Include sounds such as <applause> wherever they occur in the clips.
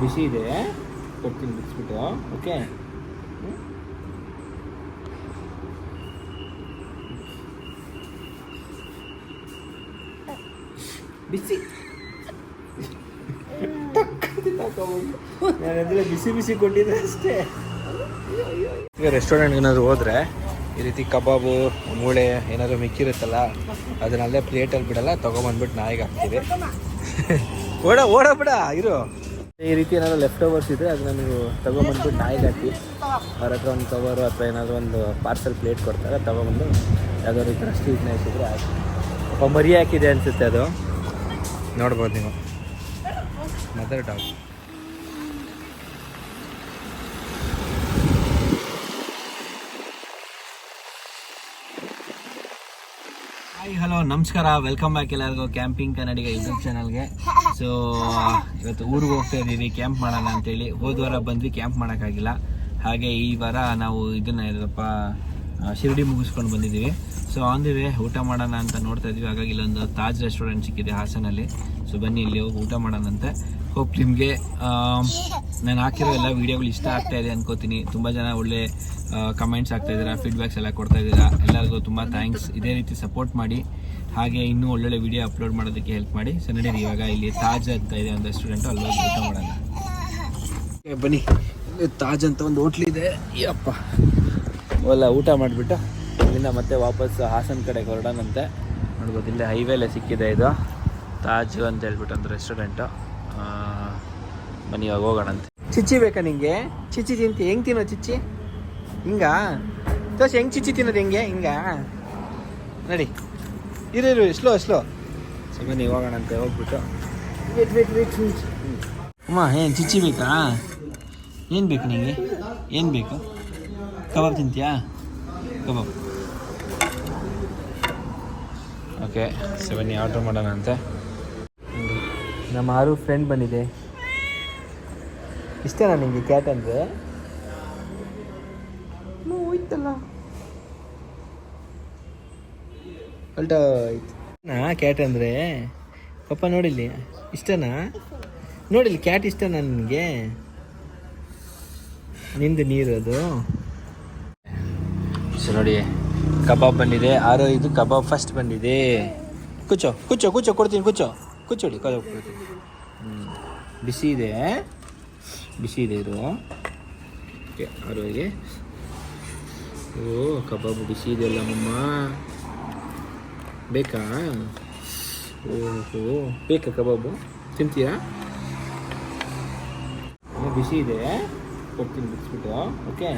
ಬಿಸಿ ಇದೆ. ಕೊಡ್ತೀನಿ ಬಿಡಿಸ್ಬಿಟ್ಟು ಓಕೆ? ಬಿಸಿ. ಬಿಸಿ ಬಿಸಿ ಕೊಟ್ಟಿದ್ದೆ ಅಷ್ಟೇ. ಈಗ ರೆಸ್ಟೋರೆಂಟ್ಗೆ ಏನಾದ್ರು ಹೋದ್ರೆ ಈ ರೀತಿ ಕಬಾಬು, ಮೂಳೆ ಏನಾದ್ರು ಮಿಕ್ಕಿರುತ್ತಲ್ಲ ಅದನ್ನಲ್ಲೇ ಪ್ಲೇಟಲ್ಲಿ ಬಿಡಲ್ಲ ತೊಗೊಂಬಂದ್ಬಿಟ್ಟು ನಾಯಿಗೆ ಹಾಕ್ತೀವಿ. ಓಡ ಓಡ ಬಿಡ, ಇರು. ಈ ರೀತಿ ಏನಾದ್ರು ಲೆಫ್ಟ್ ಓವರ್ಸ್ ಇದ್ರೆ ಅದನ್ನ ನೀವು ತಗೊಂಡ್ಬಂದು ನಾಯಿಗೆ ಹಾಕಿ, ಅವ್ರ ಹತ್ರ ಒಂದು ಕವರು ಅಥವಾ ಏನಾದರೂ ಒಂದು ಪಾರ್ಸಲ್ ಪ್ಲೇಟ್ ಕೊಡ್ತಾರೆ, ತಗೊಂಬಂದು ಯಾವುದಾದ್ರು ಈ ಥರ ಸ್ಟ್ರೀಟ್ನ ಇಟ್ಟಿದ್ರೆ ಹಾಕಿ. ಪಾಪ ಮರಿ ಹಾಕಿದೆ ಅನಿಸುತ್ತೆ ಅದು. ನೋಡ್ಬೋದು ನೀವು. ಮದರ್ ಡಾಗ್ ಹಾಯ್ ಹಲೋ ನಮಸ್ಕಾರ. ವೆಲ್ಕಮ್ ಬ್ಯಾಕ್ ಎಲ್ಲರಿಗೂ ಕ್ಯಾಂಪಿಂಗ್ ಕನ್ನಡಿಗ ಯೂಟ್ಯೂಬ್ ಚಾನಲ್ಗೆ ಸೊ ಇವತ್ತು ಊರಿಗೆ ಹೋಗ್ತಾ ಇದ್ದೀವಿ ಕ್ಯಾಂಪ್ ಮಾಡೋಣ ಅಂತೇಳಿ. ಹೋದ ವಾರ ಬಂದ್ವಿ ಕ್ಯಾಂಪ್ ಮಾಡೋಕ್ಕಾಗಿಲ್ಲ. ಹಾಗೆ ಈ ವಾರ ನಾವು ಇದನ್ನ ಇದಪ್ಪ ಶಿರಡಿ ಮುಗಿಸ್ಕೊಂಡು ಬಂದಿದ್ದೀವಿ. ಸೊ ಆನ್ ದಿ ವೇ ಊಟ ಮಾಡೋಣ ಅಂತ ನೋಡ್ತಾ ಇದ್ವಿ ಹಾಗಾಗಿ ಇಲ್ಲೊಂದು ತಾಜ್ ರೆಸ್ಟೋರೆಂಟ್ ಸಿಕ್ಕಿದೆ ಹಾಸನಲ್ಲಿ. ಸೊ ಬನ್ನಿ ಇಲ್ಲಿ ಹೋಗಿ ಊಟ ಮಾಡೋಣಂತೆ. ಹೋಪ್ ನಿಮಗೆ ನಾನು ಹಾಕಿರೋ ಎಲ್ಲ ವೀಡಿಯೋಗಳು ಇಷ್ಟ ಆಗ್ತಾ ಇದೆ ಅನ್ಕೋತೀನಿ. ತುಂಬ ಜನ ಒಳ್ಳೆ ಕಮೆಂಟ್ಸ್ ಆಗ್ತಾ ಇದ್ದೀರಾ ಫೀಡ್ಬ್ಯಾಕ್ಸ್ ಎಲ್ಲ ಕೊಡ್ತಾ ಇದ್ದೀರಾ. ಎಲ್ಲರಿಗೂ ತುಂಬ ಥ್ಯಾಂಕ್ಸ್ ಇದೇ ರೀತಿ ಸಪೋರ್ಟ್ ಮಾಡಿ, ಹಾಗೆ ಇನ್ನೂ ಒಳ್ಳೊಳ್ಳೆ ವೀಡಿಯೋ ಅಪ್ಲೋಡ್ ಮಾಡೋದಕ್ಕೆ ಹೆಲ್ಪ್ ಮಾಡಿ. ಸೊ ಇವಾಗ ಇಲ್ಲಿ ತಾಜ್ ಅಂತ ಇದೆ ಒಂದು ರೆಸ್ಟೋರೆಂಟು ಅಲ್ಲಿ ಹೋಗಿ ಊಟ ಮಾಡೋಣ. ಬನ್ನಿ. ತಾಜ್ ಅಂತ ಒಂದು ಹೋಟ್ಲಿದೆ ಅಪ್ಪ ಅವೆಲ್ಲ ಊಟ ಮಾಡಿಬಿಟ್ಟು ಇಲ್ಲಿಂದ ಮತ್ತೆ ವಾಪಸ್ ಹಾಸನ ಕಡೆಗೆ ಹೊರಡೋಣಂತೆ. ನೋಡ್ಬೋದು, ಇಲ್ಲೇ ಹೈವೇಲೆ ಸಿಕ್ಕಿದೆ ಇದು. ತಾಜ್ ಅಂತ ಹೇಳ್ಬಿಟ್ಟು ಒಂದು ರೆಸ್ಟೋರೆಂಟು ಬನ್ನಿ ಇವಾಗ ಅಂತ ಚಿಚ್ಚಿ ಬೇಕಾ ನಿಂಗೆ? ಚಿಚ್ಚಿ ತಿಂತಿ ಹೆಂಗೆ ತಿನ್ನೋ ಚಿಚ್ಚಿ? ಹಿಂಗಾ? ದೋಸೆ ಹೆಂಗೆ ಚಿಚ್ಚಿ ತಿನ್ನೋದು ಹೆಂಗೆ? ಹಿಂಗಾ? ನಡಿ. ಇರು ಇರು ಸ್ಲೋ ಸ್ಲೋ ಸೊ ಬನ್ನಿ ಹೋಗೋಣಂತೆ ಹೋಗ್ಬಿಟ್ಟು. ವೇಟ್ ವೇಟ್ ವೇಟ್ ಅಮ್ಮ ಏನು ಚಿಚ್ಚಿ ಬೇಕಾ? ಏನು ಬೇಕು ನಿಂಗೆ? ಏನು ಬೇಕು? ಕಬಾಬ್ ತಿಂತೀಯಾ? ಕಬಾಬ್. ಓಕೆ ಸೊ ಬನ್ನಿ ಆರ್ಡ್ರ್ ಮಾಡೋಣ ಅಂತೆ ನಮ್ಮ ಆರು ಫ್ರೆಂಡ್ ಬಂದಿದೆ. ಇಷ್ಟೇನಾ ನಿಮಗೆ ಕ್ಯಾಟ್ ಅಂದರೆ? ಹೋಯ್ತಲ್ಲ. ಹೊಲ್ಟೋಯ್ತು ನಾ ಕ್ಯಾಟ್ ಅಂದರೆ? ಪಪ್ಪ ನೋಡಿಲ್ಲಿ, ಇಷ್ಟನಾ? ನೋಡಿಲ್ಲಿ ಕ್ಯಾಟ್ ಇಷ್ಟನಾ ನಿನಗೆ ನಿಂದು ನೀರು ಅದು. ಸೊ ನೋಡಿ, ಕಬಾಬ್ ಬಂದಿದೆ. ಆರು, ಇದು ಕಬಾಬ್ ಫಸ್ಟ್ ಬಂದಿದೆ. ಕುಚ್ಚೋ ಕುಚ್ಚೋ ಕುಚ್ಚೋ ಕೊಡ್ತೀನಿ ಕುಚ್ಚೋ ಕುಚ್ಚೋಡಿ ಕಬಾಬ್ ಹ್ಞೂ. ಬಿಸಿ ಇದೆ. ಬಿಸಿ ಇದೆ ಇದು. ಓಕೆ ಆರೋಗೆ ಓ, ಕಬಾಬ್ ಬಿಸಿ ಇದೆಯಲ್ಲ ಮಮ್ಮ ಬೇಕಾ? ಓಹೋ, ಬೇಕಾ ಕಬಾಬು? ಇನ್ನೂ ಬಿಸಿ ಇದೆ. ಕೊಡ್ತೀನಿ ಬಿಡಿಸ್ಬಿಟ್ಟು ಓಕೆ?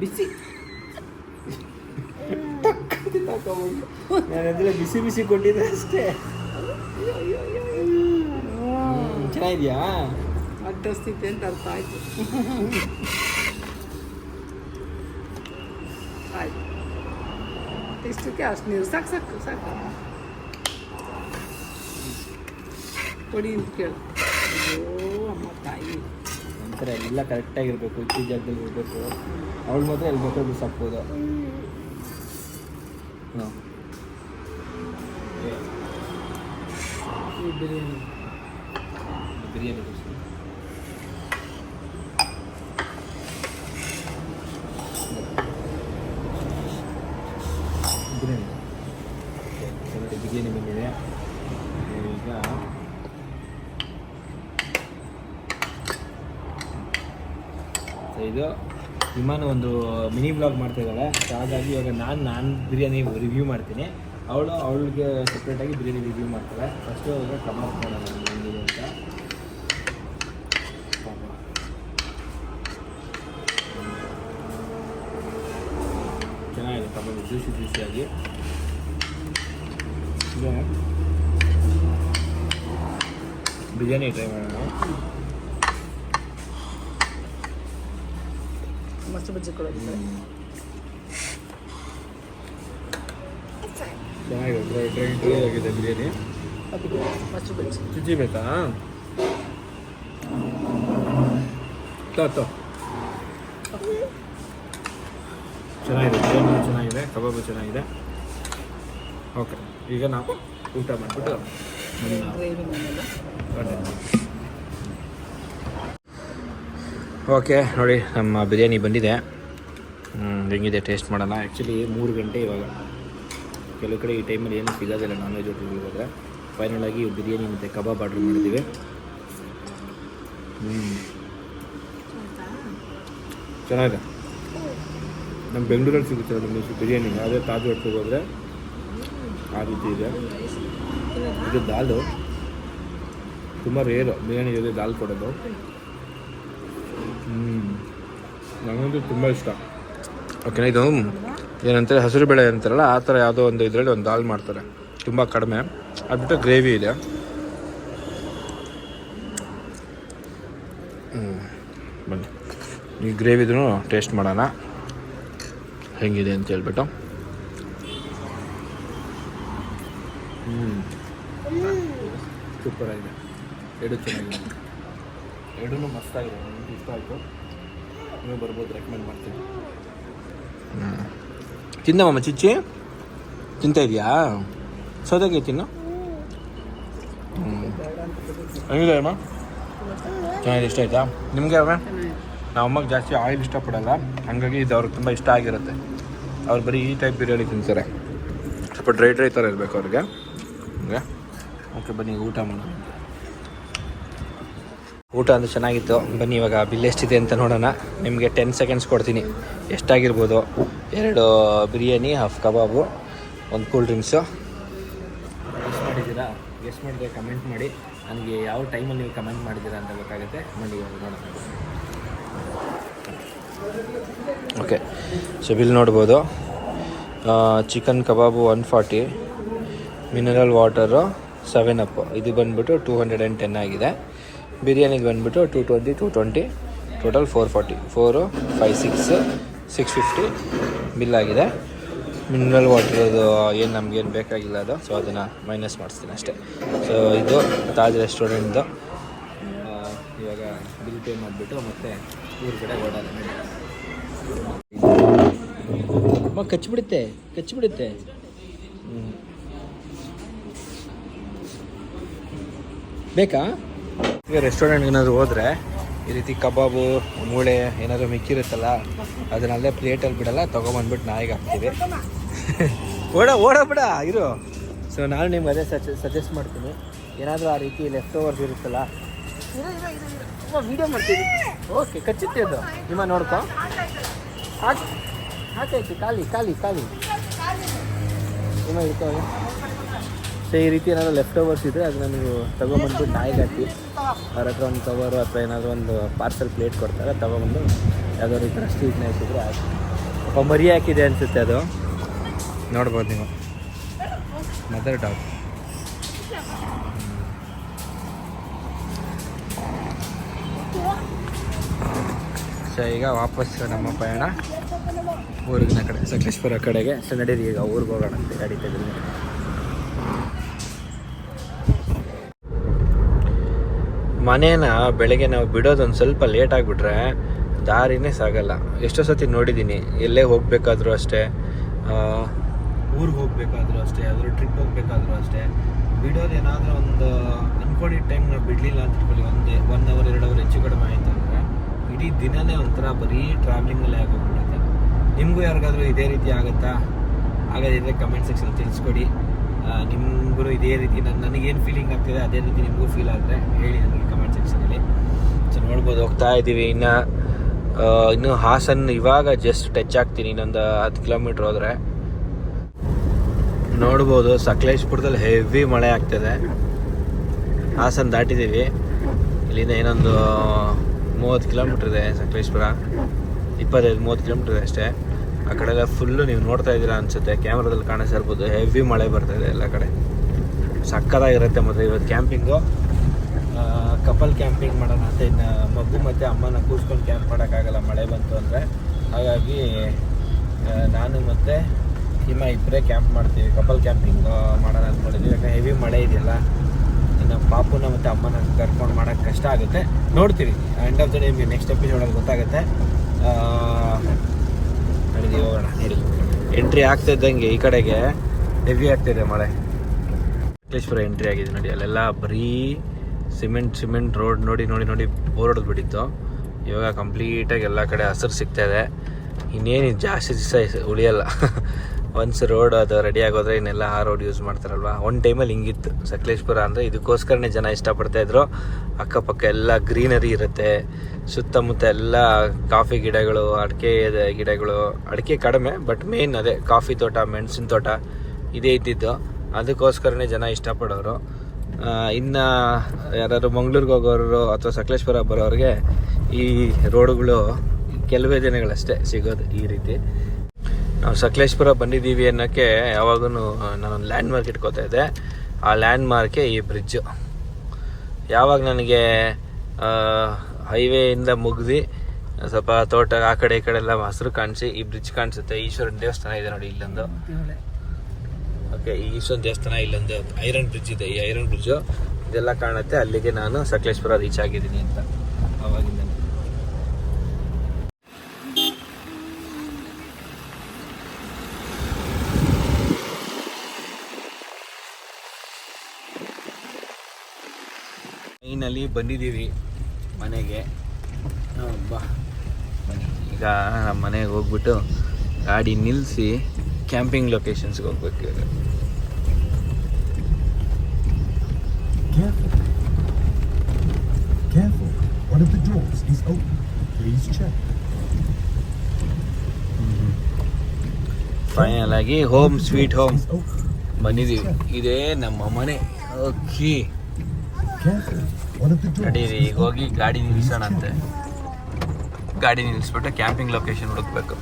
ಬಿಸಿ. ನಾನಂದ್ರೆ ಬಿಸಿ ಬಿಸಿ ಕೊಟ್ಟಿದ್ದೆ ಅಷ್ಟೇ. ಚೆನ್ನಾಗಿದ್ಯಾ? ಅಡ್ಡಸ್ತಿದ್ದೆ ಅಂತ ಅರ್ಥ ಆಯ್ತು. ಆಯ್ತು. ಇಷ್ಟಕ್ಕೆ ಅಷ್ಟು ನೀರು. ಸಾಕು ಸಾಕು ಸಾಕು. ಕೊಡಿ ಅಂತ ಕೇಳು. ಅಯ್ಯೋ ಅಮ್ಮ ತಾಯಿ. ಒಂಥರ ಎಲ್ಲ ಕರೆಕ್ಟಾಗಿರ್ಬೇಕು ಇಟ್ಟಿದ್ದ ಜಾಗದಲ್ಲಿ ಇರಬೇಕು ಅವಳು ಮಾತ್ರ ಎಲ್ಲಿ ಬೇಕಾದ್ರೂ ಬಿಸಾಕ್ಬೋದು ಹಾಂ ಈ ಬಿರಿಯಾನಿ ಬಿರಿಯಾನಿ ಬಿಡಿಸಿ ಬಿರಿಯಾನಿ ಸೊ ನೋಡಿ ಬಿರಿಯಾನಿ ಬಂದಿದೆ ಈಗ ಸೊ ಇದು ವಿಮಾನ ಒಂದು ಮಿನಿ ಬ್ಲಾಗ್ ಮಾಡ್ತಾ ಇದ್ದಾಳೆ. ಸೊ ಹಾಗಾಗಿ ಇವಾಗ ನಾನು ನಾನು ಬಿರಿಯಾನಿ ರಿವ್ಯೂ ಮಾಡ್ತೀನಿ. ಅವಳು, ಅವಳಿಗೆ ಸಪ್ರೇಟಾಗಿ ಬಿರಿಯಾನಿ ರಿವ್ಯೂ ಮಾಡ್ತಾಳೆ. ಫಸ್ಟು ಇವಾಗ ಕಬಾಬ್ ಮಾಡೋಣ ಅಂತ. ಚೆನ್ನಾಗಿದೆ ಕಬಾಬ್ ಜ್ಯೂಸಿ ಜ್ಯೂಸಿಯಾಗಿ ಬಿರಿಯಾನಿ ಟ್ರೈ ಮಾಡೋಣ. ಮೊಸರು ಬಜ್ಜಿ ಕೊಡೋದು ಚೆನ್ನಾಗಿದೆ ಬಿರಿಯಾನಿ. ಮೊಸರು ಬಜ್ಜಿ. ಬೇಕಾ? ಚೆನ್ನಾಗಿದೆ ಬಿರಿಯಾನಿ ಚೆನ್ನಾಗಿದೆ ಕಬಾಬು ಚೆನ್ನಾಗಿದೆ. ಓಕೆ ಈಗ ನಾವು ಊಟ ಮಾಡಿಬಿಟ್ಟು ಓಕೆ, ನೋಡಿ, ನಮ್ಮ ಬಿರಿಯಾನಿ ಬಂದಿದೆ. ಹೆಂಗಿದೆ ಟೇಸ್ಟ್ ಮಾಡೋಣ. ಆ್ಯಕ್ಚುಲಿ ಮೂರು ಗಂಟೆ ಇವಾಗ. ಕೆಲವು ಕಡೆ ಈ ಟೈಮಲ್ಲಿ ಏನೂ ಸಿಗೋದಿಲ್ಲ ನಾನ್ ವೆಜ್ ಹೋಟೆಲ್ಗೆ ಹೋದರೆ ಫೈನಲ್ ಆಗಿ ಬಿರಿಯಾನಿ ಮತ್ತು ಕಬಾಬ್ ಆರ್ಡ್ರ್ ಮಾಡಿದ್ದೀವಿ. ಹ್ಞೂ ಚೆನ್ನಾಗಿದೆ. ನಮ್ಮ ಬೆಂಗಳೂರಲ್ಲಿ ಸಿಗುತ್ತೆ ನಮ್ಮ ಬಿರಿಯಾನಿ. ಅದೇ ತಾಜ್ ಹೋಟ್ಲಿಗೆ ಹೋದರೆ ಆ ರೀತಿ ಇದೆ. ಇದು ದಾಲು. ತುಂಬ ರೇರು ಬಿರಿಯಾನಿ ಜೊತೆ ದಾಲ್ ಕೊಡೋದು. ನನಗಂತೂ ತುಂಬ ಇಷ್ಟ. ಓಕೆನಾ ಇದು ಏನಂತಾರೆ ಹಸಿರು ಬೇಳೆ ಅಂತಾರಲ್ಲ ಆ ಥರ ಯಾವುದೋ ಒಂದು ಇದರಲ್ಲಿ ಒಂದು ದಾಲ್ ಮಾಡ್ತಾರೆ. ತುಂಬ ಕಡಿಮೆ. ಅದು ಬಿಟ್ಟು ಗ್ರೇವಿ ಇದೆ. ಹ್ಞೂ ಬನ್ನಿ. ಈ ಗ್ರೇವಿದೂ ಟೇಸ್ಟ್ ಮಾಡೋಣ. ಹೆಂಗಿದೆ ಅಂತ ಹೇಳ್ಬಿಟ್ಟು. ಹ್ಞೂ ಸೂಪರ್ ಆಗಿದೆ. ಎರಡು ಚೆನ್ನಾಗಿದೆ. ಎರಡೂ ಮಸ್ತಾಗಿದೆ ನನಗೆ ಇಷ್ಟ ಆಯಿತು. ನೀವು ಬರ್ಬೋದು ರೆಕಮೆಂಡ್ ಮಾಡ್ತೀನಿ. ತಿಂದಮ್ಮ ಚಿಚ್ಚಿ. ತಿಂತ ಇದೆಯಾ? ಸೌದೆಕಾಯಿ ತಿನ್ನು. ಹೆಂಗಿದೆ ಅಮ್ಮ? ಚೆನ್ನಾಗಿದೆ, ಇಷ್ಟ ಆಯ್ತಾ? ನಿಮಗೆ ಅವ ನಾವು ಅಮ್ಮಗೆ ಜಾಸ್ತಿ ಆಯಿಲ್ ಇಷ್ಟಪಡಲ್ಲ. ಹಾಗಾಗಿ ಇದು ಅವ್ರಿಗೆ ತುಂಬ ಇಷ್ಟ ಆಗಿರುತ್ತೆ. ಅವ್ರು ಬರೀ ಈ ಟೈಪ್ ಬಿರಿಯಾನಿ ತಿಂತಾರೆ. ಸ್ವಲ್ಪ ಡ್ರೈ ಡ್ರೈ ಥರ ಇರಬೇಕು ಅವ್ರಿಗೆ. ಓಕೆ, ಬನ್ನಿ, ಊಟ ಮಾಡೋಣ. ಊಟ ಅಂದ್ರೆ ಚೆನ್ನಾಗಿತ್ತು. ಬನ್ನಿ, ಇವಾಗ ಬಿಲ್ ಎಷ್ಟಿದೆ ಅಂತ ನೋಡೋಣ. ನಿಮಗೆ ಟೆನ್ ಸೆಕೆಂಡ್ಸ್ ಕೊಡ್ತೀನಿ. ಎಷ್ಟಾಗಿರ್ಬೋದು? ಎರಡು ಬಿರಿಯಾನಿ ಹಾಫ್ ಕಬಾಬು, ಒಂದು ಕೂಲ್ ಡ್ರಿಂಕ್ಸು ಎಷ್ಟು ಮಾಡಿದ್ದೀರಾ? ಗೆಸ್ ಮಾಡಿದ್ರೆ ಕಮೆಂಟ್ ಮಾಡಿ. ನನಗೆ ಯಾವ ಟೈಮಲ್ಲಿ ನೀವು ಕಮೆಂಟ್ ಮಾಡಿದ್ದೀರಾ ಅಂತ ಗೊತ್ತಾಗುತ್ತೆ. ಬನ್ನಿ ನೋಡೋಣ. ಓಕೆ ಸೊ ಬಿಲ್ ನೋಡ್ಬೋದು. Chicken kebab one forty mineral water seven up ಇದು ಬಂದ್ಬಿಟ್ಟು ಟೂ ಹಂಡ್ರೆಡ್ ಆ್ಯಂಡ್ ಟೆನ್ ಆಗಿದೆ. ಬಿರಿಯಾನಿಗೆ ಬಂದುಬಿಟ್ಟು two twenty two twenty total four forty four five six six fifty bill ಆಗಿದೆ. ಮಿನರಲ್ ವಾಟ್ರದು ಏನು ನಮಗೇನು ಬೇಕಾಗಿಲ್ಲ ಅದು ಸೊ ಅದನ್ನು ಮೈನಸ್ ಮಾಡಿಸ್ತೀನಿ ಅಷ್ಟೇ. ಸೊ ಇದು ತಾಜ್ ರೆಸ್ಟೋರೆಂಟ್ದು ಇವಾಗ ಬಿಲ್ ಪೇ ಮಾಡಿಬಿಟ್ಟು ಮತ್ತೆ ಊರು ಕಡೆ ಅಮ್ಮ ಕಚ್ಚಿಬಿಡುತ್ತೆ ಕಚ್ಚಿಬಿಡುತ್ತೆ ಬೇಕಾ? ಈಗ ರೆಸ್ಟೋರೆಂಟ್ಗೆ ಏನಾದರೂ ಹೋದರೆ, ಈ ರೀತಿ ಕಬಾಬು, ಮೂಳೆ ಏನಾದರೂ ಮಿಕ್ಕಿರುತ್ತಲ್ಲ ಅದನ್ನಲ್ಲೇ ಪ್ಲೇಟಲ್ಲಿ ಬಿಡಲ್ಲ, ತೊಗೊಂಬಂದ್ಬಿಟ್ಟು ನಾಯಿಗೆ ಹಾಕ್ತೀವಿ. <laughs> ಓಡ ಓಡ ಬಿಡ, ಇರು. ಸೊ ನಾನು ನಿಮ್ಗೆ ಅದೇ ಸಜೆ ಸಜೆಸ್ಟ್ ಮಾಡ್ತೀನಿ. ಏನಾದರೂ ಆ ರೀತಿ ಲೆಫ್ಟ್ ಓವರ್ಸ್ ಇರುತ್ತಲ್ಲ ವೀಡಿಯೋ ಮಾಡ್ತೀವಿ. ಓಕೆ, ಕಚ್ಚುತ್ತೆ ಅದು. ನಿಮ್ಮ ನೋಡ್ಕೊ. ಹಾಕಿ ಹಾಕೈತಿ ಖಾಲಿ ಖಾಲಿ ಖಾಲಿ. ನಿಮ್ಮ ಇರ್ಕೋ ಸೊ ಈ ರೀತಿ ಏನಾದರೂ ಲೆಫ್ಟ್ ಓವರ್ಸ್ ಇದ್ದರೆ ಅದನ್ನ ನೀವು ತೊಗೊಂಬಂದ್ಬಿಟ್ಟು ನಾಯಿಗೆ ಹಾಕಿ, ಅವ್ರ ಹತ್ರ ಒಂದು ಕವರು ಅಥವಾ ಏನಾದರೂ ಒಂದು ಪಾರ್ಸಲ್ ಪ್ಲೇಟ್ ಕೊಡ್ತಾರೆ, ತೊಗೊಂಬಂದು ಯಾವುದೋ ರೀತಿ ಥರ ಸ್ವೀಟ್ನೆಸ್ ಹಾಕಿದ್ರೆ ಹಾಕಿ. ಪಾಪ ಮರಿ ಹಾಕಿದೆ ಅನಿಸುತ್ತೆ ಅದು. ನೋಡ್ಬೋದು ನೀವು. ಮದರ್ ಡಾಗ್ ಸೊ ಈಗ ವಾಪಸ್ ನಮ್ಮ ಪಯಣ ಊರಿನ ಕಡೆ, ಸಕಲೇಶ್ಪುರ ಕಡೆಗೆ. ಸೊ ನಡೀರಿ, ಈಗ ಊರಿಗೆ ಹೋಗೋಣ ಅಂತ ಗಾಡಿ ತೆಗೆದು ಮನೇನ ಬೆಳಗ್ಗೆ ನಾವು ಬಿಡೋದೊಂದು ಸ್ವಲ್ಪ ಲೇಟ್ ಆಗಿಬಿಟ್ರೆ ದಾರಿನೇ ಸಾಗಲ್ಲ. ಎಷ್ಟೋ ಸತಿ ನೋಡಿದ್ದೀನಿ ಎಲ್ಲೇ ಹೋಗಬೇಕಾದ್ರೂ ಅಷ್ಟೇ ಊರಿಗೆ ಹೋಗಬೇಕಾದ್ರೂ ಅಷ್ಟೇ, ಯಾವ್ದಾದ್ರು ಟ್ರಿಪ್ ಹೋಗಬೇಕಾದ್ರೂ ಅಷ್ಟೇ ಬಿಡೋದೇನಾದರೂ ಒಂದು ಅನ್ಕೊಂಡಿದ್ದ ಟೈಮ್ ನಾವು ಬಿಡಲಿಲ್ಲ ಅಂತ ಇಟ್ಕೊಳ್ಳಿ, ಒಂದು ಒನ್ ಅವರ್ ಎರಡು ಅವರ್ ಹೆಚ್ಚು ಕಡಿಮೆ ಆಯಿತು ಅಂದರೆ, ಇಡೀ ದಿನನೇ ಒಂಥರ ಬರೀ ಟ್ರಾವೆಲಿಂಗಲ್ಲೇ ಆಗೋಗ್ಬಿಡುತ್ತೆ. ನಿಮಗೂ ಯಾರಿಗಾದರೂ ಇದೇ ರೀತಿ ಆಗುತ್ತಾ? ಹಾಗಾದ್ರೆ ಕಮೆಂಟ್ ಸೆಕ್ಷನ್ ತಿಳಿಸ್ಕೊಡಿ. ನಿಮಗೂ ಇದೇ ರೀತಿ ನನ್ನ ನನಗೇನು ಫೀಲಿಂಗ್ ಆಗ್ತಿದೆ, ಅದೇ ರೀತಿ ನಿಮಗೂ ಫೀಲ್ ಆದರೆ ಹೇಳಿ ನನಗೆ ಕಮೆಂಟ್ ಸೆಕ್ಷನಲ್ಲಿ ಸೊ ನೋಡ್ಬೋದು, ಹೋಗ್ತಾ ಇದ್ದೀವಿ. ಇನ್ನು ಇನ್ನು ಹಾಸನ್ ಇವಾಗ ಜಸ್ಟ್ ಟಚ್ ಆಗ್ತೀನಿ, ಇನ್ನೊಂದು ಹತ್ತು ಕಿಲೋಮೀಟ್ರ್ ಹೋದರೆ. ನೋಡ್ಬೋದು, ಸಕಲೇಶ್ಪುರದಲ್ಲಿ ಹೆವಿ ಮಳೆ ಆಗ್ತಿದೆ. ಹಾಸನ್ ದಾಟಿದ್ದೀವಿ. ಇಲ್ಲಿಂದ ಇನ್ನೊಂದು, ಮೂವತ್ತು ಕಿಲೋಮೀಟ್ರ್ ಇದೆ ಸಕಲೇಶ್ಪುರ. ಇಪ್ಪತ್ತೈದು, ಮೂವತ್ತು ಕಿಲೋಮೀಟ್ರ್ ಇದೆ ಅಷ್ಟೇ. ಆ ಕಡೆ ಎಲ್ಲ ಫುಲ್ಲು ನೀವು ನೋಡ್ತಾ ಇದ್ದೀರಾ ಅನ್ಸುತ್ತೆ. ಕ್ಯಾಮ್ರಾದಲ್ಲಿ ಕಾಣಿಸ್ತಾ ಇರ್ಬೋದು ಹೆವಿ ಮಳೆ ಬರ್ತಾ ಇದೆ ಎಲ್ಲ ಕಡೆ. ಸಕ್ಕತ್ತಾಗಿರುತ್ತೆ ಮತ್ತು ಇವತ್ತು ಕ್ಯಾಂಪಿಂಗು ಕಪಲ್ ಕ್ಯಾಂಪಿಂಗ್ ಮಾಡೋಣ ಅಂತ ಇನ್ನು ಮಗು ಮತ್ತು ಅಮ್ಮನ ಕೂಸ್ಕೊಂಡು ಕ್ಯಾಂಪ್ ಮಾಡೋಕ್ಕಾಗಲ್ಲ. ಮಳೆ ಬಂತು ಅಂದರೆ. ಹಾಗಾಗಿ ನಾನು ಮತ್ತು ಹಿಮ ಇಬ್ಬರೇ ಕ್ಯಾಂಪ್ ಮಾಡ್ತೀವಿ. ಕಪಲ್ ಕ್ಯಾಂಪಿಂಗ್ ಮಾಡೋಣ ಅಂದ್ಕೊಂಡಿದ್ದೀವಿ ಯಾಕಂದರೆ ಹೆವಿ ಮಳೆ ಇದೆಯಲ್ಲ. ಇನ್ನು ಪಾಪುನ ಮತ್ತು ಅಮ್ಮನ ಕರ್ಕೊಂಡು ಮಾಡೋಕ್ಕೆ ಕಷ್ಟ ಆಗುತ್ತೆ. ನೋಡ್ತೀವಿ. ಎಂಡ್ ಆಫ್ ದ ಡೇ ನಿಮಗೆ ನೆಕ್ಸ್ಟ್ ಎಪಿಸೋಡಲ್ಲಿ ಗೊತ್ತಾಗುತ್ತೆ. ನಡೀತೀವಿ ಹೋಗೋಣ ನಡಿ ಎಂಟ್ರಿ ಆಗ್ತಾ ಇದ್ದಂಗೆ ಈ ಕಡೆಗೆ. ಹೆವಿ ಆಗ್ತಿದೆ ಮಳೆ. ಸಕಲೇಶ್ಪುರ ಎಂಟ್ರಿ ಆಗಿದೆ ನೋಡಿ, ಅಲ್ಲೆಲ್ಲ ಬರೀ ಸಿಮೆಂಟ್ ಸಿಮೆಂಟ್ ರೋಡ್ ನೋಡಿ ನೋಡಿ ನೋಡಿ ಬೋರ್ ಹೊಡೆದ್ಬಿಟ್ಟಿತ್ತು ಇವಾಗ ಕಂಪ್ಲೀಟಾಗಿ ಎಲ್ಲ ಕಡೆ ಹಸಿರು ಸಿಗ್ತಾ ಇದೆ. ಇನ್ನೇನು ಜಾಸ್ತಿ ದಿವಸ ಉಳಿಯಲ್ಲ. ಒನ್ಸ್ ರೋಡ್ ಅದು ರೆಡಿ ಆಗೋದ್ರೆ ಇನ್ನೆಲ್ಲ ಆ ರೋಡ್ ಯೂಸ್ ಮಾಡ್ತಾರಲ್ವಾ? ಒನ್ ಟೈಮಲ್ಲಿ ಹಿಂಗಿತ್ತು ಸಕಲೇಶ್ಪುರ ಅಂದರೆ ಇದಕ್ಕೋಸ್ಕರನೇ ಜನ ಇಷ್ಟಪಡ್ತಾ ಇದ್ರು. ಅಕ್ಕಪಕ್ಕ ಎಲ್ಲ ಗ್ರೀನರಿ ಇರುತ್ತೆ. ಸುತ್ತಮುತ್ತ ಎಲ್ಲ ಕಾಫಿ ಗಿಡಗಳು, ಅಡಿಕೆ ಗಿಡಗಳು, ಅಡಿಕೆ ಕಡಿಮೆ ಬಟ್ ಮೇನ್ ಅದೇ ಕಾಫಿ ತೋಟ, ಮೆಣಸಿನ ತೋಟ ಇದೇ ಇದ್ದಿದ್ದು. ಅದಕ್ಕೋಸ್ಕರನೇ ಜನ ಇಷ್ಟಪಡೋರು. ಇನ್ನ ಯಾರಾದ್ರು ಮಂಗ್ಳೂರಿಗೆ ಹೋಗೋರು ಅಥವಾ ಸಕಲೇಶ್ಪುರ ಬರೋರಿಗೆ ಈ ರೋಡ್ಗಳು ಕೆಲವೇ ದಿನಗಳಷ್ಟೇ ಸಿಗೋದು ಈ ರೀತಿ. ನಾವು ಸಕಲೇಶ್ಪುರ ಬಂದಿದ್ದೀವಿ ಅನ್ನೋಕ್ಕೆ ಯಾವಾಗೂ ನಾನೊಂದು ಲ್ಯಾಂಡ್ ಮಾರ್ಕ್ ಇಟ್ಕೋತಾ ಇದ್ದೆ. ಆ ಲ್ಯಾಂಡ್ ಮಾರ್ಕೇ ಈ ಬ್ರಿಡ್ಜ್ ಯಾವಾಗ ನನಗೆ ಹೈವೇಯಿಂದ ಮುಗಿದು, ಸ್ವಲ್ಪ ತೋಟ ಆ ಕಡೆ ಈ ಕಡೆ ಎಲ್ಲ ಹಸಿರು ಕಾಣಿಸಿ, ಈ ಬ್ರಿಡ್ಜ್ ಕಾಣಿಸುತ್ತೆ. ಈಶ್ವರನ ದೇವಸ್ಥಾನ ಇದೆ ನೋಡಿ ಇಲ್ಲೊಂದು. ಓಕೆ ಈ ಈಶ್ವರನ ದೇವಸ್ಥಾನ, ಇಲ್ಲೊಂದು ಐರನ್ ಬ್ರಿಡ್ಜ್ ಇದೆ. ಈ ಐರನ್ ಬ್ರಿಡ್ಜು ಇದೆಲ್ಲ ಕಾಣುತ್ತೆ. ಅಲ್ಲಿಗೆ ನಾನು ಸಕಲೇಶ್ಪುರ ರೀಚ್ ಆಗಿದ್ದೀನಿ ಅಂತ. ಅವಾಗಿಂದ ಟ್ರೈನಲ್ಲಿ ಬಂದಿದ್ದೀವಿ ಮನೆಗೆ. ಬಾ. ಈಗ ನಮ್ಮ ಮನೆಗೆ ಹೋಗ್ಬಿಟ್ಟು ಗಾಡಿ ನಿಲ್ಲಿಸಿ ಕ್ಯಾಂಪಿಂಗ್ ಲೊಕೇಶನ್ಸ್ಗೆ ಹೋಗ್ಬೇಕು ಇವಾಗ. ಫೈನಲ್ ಆಗಿ ಹೋಮ್ ಸ್ವೀಟ್ ಹೋಮ್. ಬಂದಿದ್ದೀವಿ. ಇದೇ ನಮ್ಮ ಮನೆ. ಓಕೆ ನಡೀರಿ, ಈಗ ಹೋಗಿ ಗಾಡಿ ನಿಲ್ಸೋಣ ಅಂತೆ. ಗಾಡಿ ನಿಲ್ಲಿಸ್ಬಿಟ್ಟು ಕ್ಯಾಂಪಿಂಗ್ ಲೊಕೇಶನ್ ಹುಡುಕ್ಬೇಕು.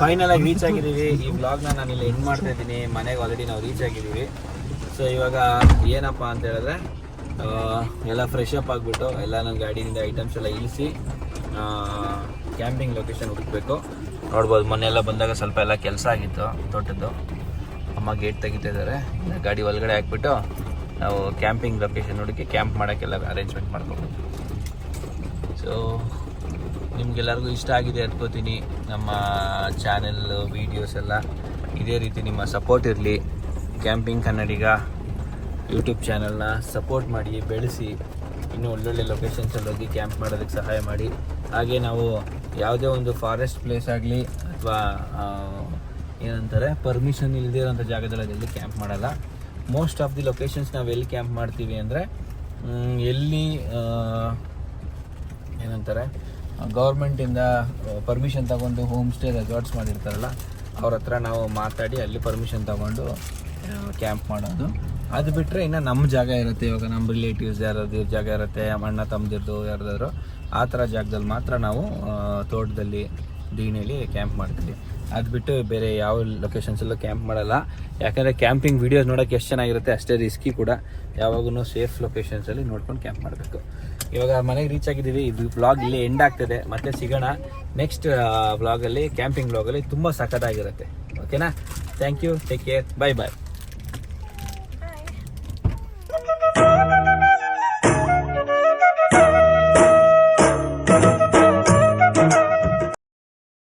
ಫೈನಲ್ ಆಗಿ ರೀಚ್ ಆಗಿದ್ದೀವಿ. ಈ ವ್ಲಾಗ್ನ ನಾನು ಇಲ್ಲಿ ಎಂಡ್ ಮಾಡ್ತಾ ಇದ್ದೀನಿ. ಮನೆಗೆ ಆಲ್ರೆಡಿ ನಾವು ರೀಚ್ ಆಗಿದ್ದೀವಿ. ಸೊ ಇವಾಗ ಏನಪ್ಪ ಅಂತ ಹೇಳಿದ್ರೆ ಎಲ್ಲ ಫ್ರೆಶ್ ಅಪ್ ಆಗಿಬಿಟ್ಟು ಎಲ್ಲ ನನ್ನ ಗಾಡಿಯಿಂದ ಐಟಮ್ಸ್ ಎಲ್ಲ ಇಳಿಸಿ ಕ್ಯಾಂಪಿಂಗ್ ಲೊಕೇಶನ್ ಹುಡುಕ್ಬೇಕು. ನೋಡ್ಬೋದು, ಮೊನ್ನೆ ಎಲ್ಲ ಬಂದಾಗ ಸ್ವಲ್ಪ ಎಲ್ಲ ಕೆಲಸ ಆಗಿತ್ತು, ತೋಟದ್ದು. ಅಮ್ಮ ಗೇಟ್ ತೆಗಿತಾ ಇದ್ದಾರೆ. ಗಾಡಿ ಒಳಗಡೆ ಹಾಕ್ಬಿಟ್ಟು ನಾವು ಕ್ಯಾಂಪಿಂಗ್ ಲೊಕೇಶನ್ ಹುಡುಕಿ ಕ್ಯಾಂಪ್ ಮಾಡೋಕ್ಕೆಲ್ಲ ಅರೇಂಜ್ಮೆಂಟ್ ಮಾಡ್ಕೊಬೇಕು. ಸೊ ನಿಮಗೆಲ್ಲರಿಗೂ ಇಷ್ಟ ಆಗಿದೆ ಅಂದ್ಕೋತೀನಿ ನಮ್ಮ ಚಾನೆಲ್ ವೀಡಿಯೋಸ್ ಎಲ್ಲ ಇದೇ ರೀತಿ ನಿಮ್ಮ ಸಪೋರ್ಟ್ ಇರಲಿ. ಕ್ಯಾಂಪಿಂಗ್ ಕನ್ನಡಿಗ ಯೂಟ್ಯೂಬ್ ಚಾನಲ್ನ ಸಪೋರ್ಟ್ ಮಾಡಿ, ಬೆಳೆಸಿ, ಇನ್ನೂ ಒಳ್ಳೊಳ್ಳೆ ಲೊಕೇಶನ್ಸಲ್ಲಿ ಹೋಗಿ ಕ್ಯಾಂಪ್ ಮಾಡೋದಕ್ಕೆ ಸಹಾಯ ಮಾಡಿ. ಹಾಗೆ ನಾವು ಯಾವುದೇ ಒಂದು ಫಾರೆಸ್ಟ್ ಪ್ಲೇಸ್ ಆಗಲಿ ಅಥವಾ ಏನಂತಾರೆ ಪರ್ಮಿಷನ್ ಇಲ್ಲದೇ ಇರೋಂಥ ಜಾಗದಲ್ಲಿ ಅದೆಲ್ಲಿ ಕ್ಯಾಂಪ್ ಮಾಡಲ್ಲ. ಮೋಸ್ಟ್ ಆಫ್ ದಿ ಲೊಕೇಶನ್ಸ್ ನಾವು ಎಲ್ಲಿ ಕ್ಯಾಂಪ್ ಮಾಡ್ತೀವಿ ಅಂದರೆ ಎಲ್ಲಿ ಏನಂತಾರೆ ಗೌರ್ಮೆಂಟಿಂದ ಪರ್ಮಿಷನ್ ತಗೊಂಡು ಹೋಮ್ ಸ್ಟೇ ರೆಸಾರ್ಟ್ಸ್ ಮಾಡಿರ್ತಾರಲ್ಲ, ಅವ್ರ ಹತ್ರ ನಾವು ಮಾತಾಡಿ ಅಲ್ಲಿ ಪರ್ಮಿಷನ್ ತಗೊಂಡು ಕ್ಯಾಂಪ್ ಮಾಡೋದು. ಅದು ಬಿಟ್ಟರೆ ಇನ್ನು ನಮ್ಮ ಜಾಗ ಇರುತ್ತೆ, ಇವಾಗ ನಮ್ಮ ರಿಲೇಟಿವ್ಸ್ ಯಾರಾದ್ರು ಜಾಗ ಇರುತ್ತೆ ಅಣ್ಣ ತಮ್ಮದಿರ್ದು ಯಾರ್ದಾದ್ರು, ಆ ಥರ ಜಾಗದಲ್ಲಿ ಮಾತ್ರ ನಾವು ತೋಟದಲ್ಲಿ ದೀಣಿಲಿ ಕ್ಯಾಂಪ್ ಮಾಡ್ತೀವಿ. ಅದು ಬಿಟ್ಟು ಬೇರೆ ಯಾವ ಲೊಕೇಶನ್ಸಲ್ಲೂ ಕ್ಯಾಂಪ್ ಮಾಡಲ್ಲ. ಯಾಕಂದರೆ ಕ್ಯಾಂಪಿಂಗ್ ವೀಡಿಯೋಸ್ ನೋಡೋಕ್ಕೆ ಎಷ್ಟು ಚೆನ್ನಾಗಿರುತ್ತೆ ಅಷ್ಟೇ ರಿಸ್ಕಿ ಕೂಡ. ಯಾವಾಗೂ ಸೇಫ್ ಲೊಕೇಶನ್ಸಲ್ಲಿ ನೋಡ್ಕೊಂಡು ಕ್ಯಾಂಪ್ ಮಾಡಬೇಕು. ಇವಾಗ ಮನೆಗೆ ರೀಚ್ ಆಗಿದ್ದೀವಿ. ಇದು ಬ್ಲಾಗ್ ಇಲ್ಲಿ ಎಂಡ್ ಆಗ್ತದೆ. ಮತ್ತೆ ಸಿಗೋಣ. ನೆಕ್ಸ್ಟ್ ವ್ಲಾಗಲ್ಲಿ ಕ್ಯಾಂಪಿಂಗ್ ವ್ಲಾಗಲ್ಲಿ ತುಂಬ ಸಖತ್ತಾಗಿರುತ್ತೆ. ಓಕೆನಾ thank you take care bye bye